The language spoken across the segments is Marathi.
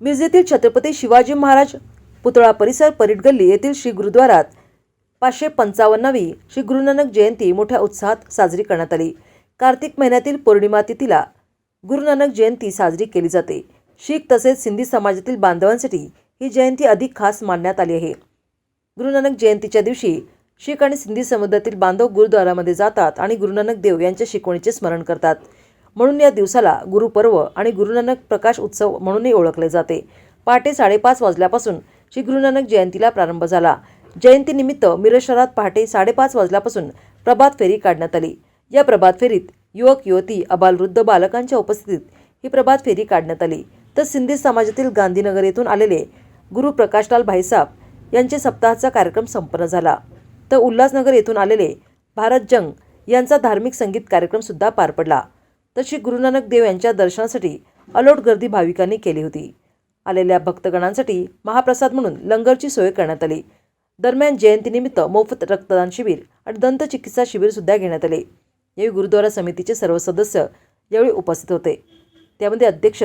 मिरजेतील छत्रपती शिवाजी महाराज पुतळा परिसर परीट गल्ली येथील श्री गुरुद्वारात पाचशे पंचावन्नवी श्री गुरुनानक जयंती मोठ्या उत्साहात साजरी करण्यात आली. कार्तिक महिन्यातील पौर्णिमा तिथीला गुरुनानक जयंती साजरी केली जाते. शीख तसेच सिंधी समाजातील बांधवांसाठी ही जयंती अधिक खास मानण्यात आली आहे. गुरुनानक जयंतीच्या दिवशी शीख आणि सिंधी समुदायातील बांधव गुरुद्वारामध्ये जातात आणि गुरुनानक देव यांच्या शिकवणीचे स्मरण करतात. म्हणून या दिवसाला गुरुपर्व आणि गुरुनानक प्रकाश उत्सव म्हणूनही ओळखले जाते. पहाटे साडेपाच वाजल्यापासून श्री गुरुनानक जयंतीला प्रारंभ झाला. जयंतीनिमित्त मिरज शहरात पहाटे साडेपाच वाजल्यापासून प्रभात फेरी काढण्यात आली. या प्रभात फेरीत युवक युवती अबालवृद्ध बालकांच्या उपस्थितीत ही प्रभात फेरी काढण्यात आली. तर सिंधी समाजातील गांधीनगर येथून आलेले गुरु प्रकाशलाल भाईसाब यांचे सप्ताहाचा कार्यक्रम संपन्न झाला. तर उल्हासनगर येथून आलेले भारत जंग यांचा धार्मिक संगीत कार्यक्रमसुद्धा पार पडला. तर श्री गुरुनानक देव यांच्या दर्शनासाठी अलोट गर्दी भाविकांनी केली होती. आलेल्या भक्तगणांसाठी महाप्रसाद म्हणून लंगरची सोय करण्यात आली. दरम्यान जयंतीनिमित्त मोफत रक्तदान शिबिर आणि दंत चिकित्सा शिबिर सुद्धा घेण्यात आले. यावेळी गुरुद्वारा समितीचे सर्व सदस्य यावेळी उपस्थित होते. त्यामध्ये अध्यक्ष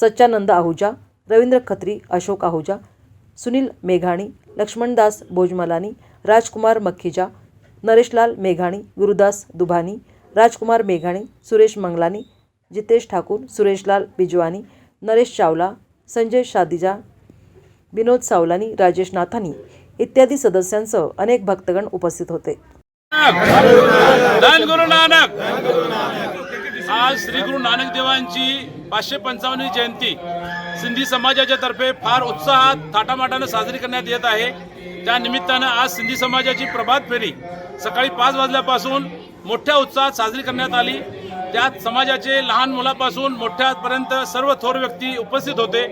सच्चानंद आहुजा रवींद्र खत्री अशोक आहुजा सुनील मेघाणी लक्ष्मणदास भोजमलानी राजकुमार मक्खीजा नरेशलाल मेघाणी गुरुदास दुभानी राजकुमार मेघाणी सुरेश मंगलानी जितेश ठाकूर सुरेशलाल बिजवानी नरेश चावला संजय शादिजा विनोद सावलानी राजेश नाथानी इत्यादी सदस्यांसह अनेक भक्तगण उपस्थित होते. गुरु नानक. आज श्री गुरु नानक देवांची पाचशे पंचावन्न जयंती सिंधी समाजाच्या तर्फे फार उत्साहात थाटामाटानं साजरी करण्यात येत आहे. त्या निमित्तानं आज सिंधी समाजाची प्रभात फेरी सकाळी पाच वाजल्यापासून मोठ्या उत्साहात साजरी करण्यात आली. त्यात समाजाचे लहान मुलापासून मोठ्यापर्यंत सर्व थोर व्यक्ती उपस्थित होते.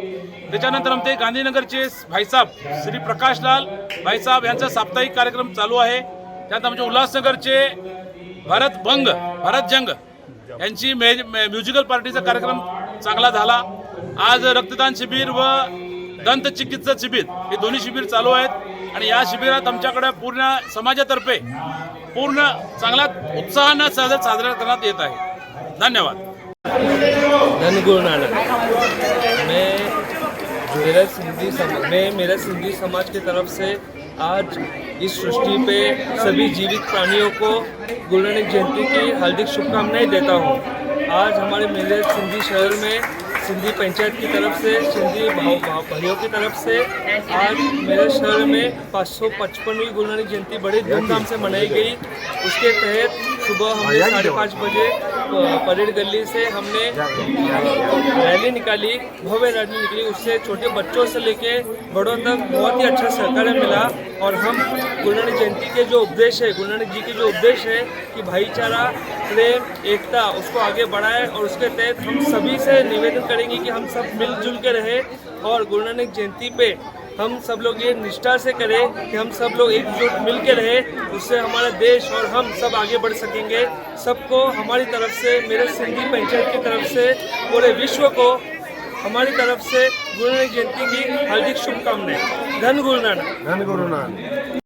त्याच्यानंतर आमचे गांधीनगरचे भाईसाहेब श्री प्रकाशलाल भाईसाहेब यांचा साप्ताहिक कार्यक्रम चालू आहे. त्यात आमचे उल्हासनगरचे भरत भंग भरत जंग यांची मे म्युझिकल पार्टीचा कार्यक्रम चांगला झाला. आज रक्तदान शिबिर व दंतचिकित्सा शिबिर हे दोन्ही शिबिर चालू आहेत. आणि या शिबिरात आमच्याकडे पूर्ण समाजातर्फे पूर्ण चांगला उत्साहानं साजरा साजरा करण्यात येत आहे. धन्यवाद. धन गुरु मैं मेरा सिंधी समाज मैं मेरा सिंधी समाज की तरफ से आज इस सृष्टि पे सभी जीवित प्राणियों को गुरु नानक जयंती की हार्दिक शुभकामनाएं देता हूँ। आज हमारे मेरे सिंधी शहर में सिंधी पंचायत की तरफ से सिंधी भाव भाव भाइयों की तरफ से आज मेरे शहर में पाँच सौ पचपनवीं गुरु नानक जयंती बड़ी धूमधाम से मनाई गई। उसके तहत सुबह हमने साढ़े पाँच बजे परेड गली से हमने रैली निकाली, भव्य रैली निकली। उससे छोटे बच्चों से लेके बड़ों तक बहुत ही अच्छा सहकार्य मिला और हम गुरु नानक जयंती के जो उपदेश है गुरु नानक जी के जो उपदेश है कि भाईचारा, प्रेम, एकता उसको आगे बढ़ाए और उसके तहत हम सभी से निवेदन करेंगे कि हम सब मिलजुल के रहे और गुरु नानक जयंती पे हम सब लोग ये निष्ठा से करें कि हम सब लोग एकजुट मिल के रहें, उससे हमारा देश और हम सब आगे बढ़ सकेंगे। सबको हमारी तरफ़ से, मेरे सिंधी पंचायत की तरफ़ से, पूरे विश्व को हमारी तरफ़ से गुरु नानक जयंती की हार्दिक शुभकामनाएँ। धन गुरु नानक। धन गुरु नानक।